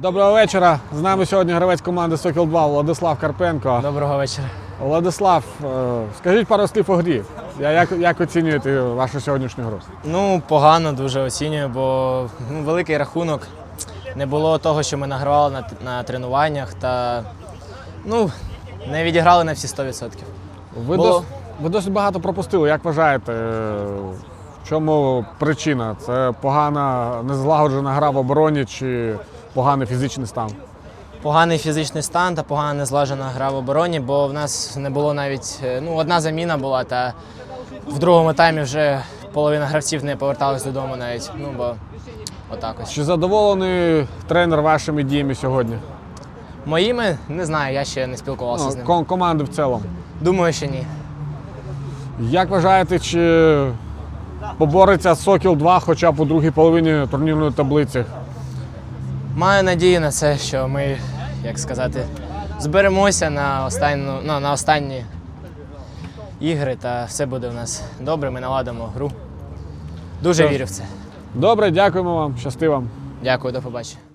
Доброго вечора. З нами сьогодні гравець команди Сокіл 2 Владислав Карпенко. Доброго вечора. Владислав, е, скажіть пару слів у грі. Я- Як, як оцінюєте вашу сьогоднішню гру? Ну, погано дуже оцінюю, бо ну, великий рахунок. Не було того, що ми награвали на, на тренуваннях та ну, не відіграли на всі 100%. Ви, Було. дос, ви досить багато пропустили. Як вважаєте, в чому причина? Це погана незлагоджена гра в обороні чи поганий фізичний стан? Поганий фізичний стан та погана незлажена гра в обороні, бо в нас не було навіть е, ну, одна заміна була, та в другому таймі вже половина гравців не поверталась додому навіть. Ну, бо отак ось. Чи задоволений тренер вашими діями сьогодні? Моїми не знаю, я ще не спілкувався з Ну, ним. ком- команди в цілому. Думаю, що ні. Як вважаєте, чи побореться Сокіл 2 хоча б у другій половині турнірної таблиці? Маю надію на це, що ми, як сказати, зберемося на останню, ну, на останні ігри, та все буде у нас добре. Ми наладимо гру. Дуже вірю в це. Добре, дякуємо вам, щасти вам. Дякую, до побачення.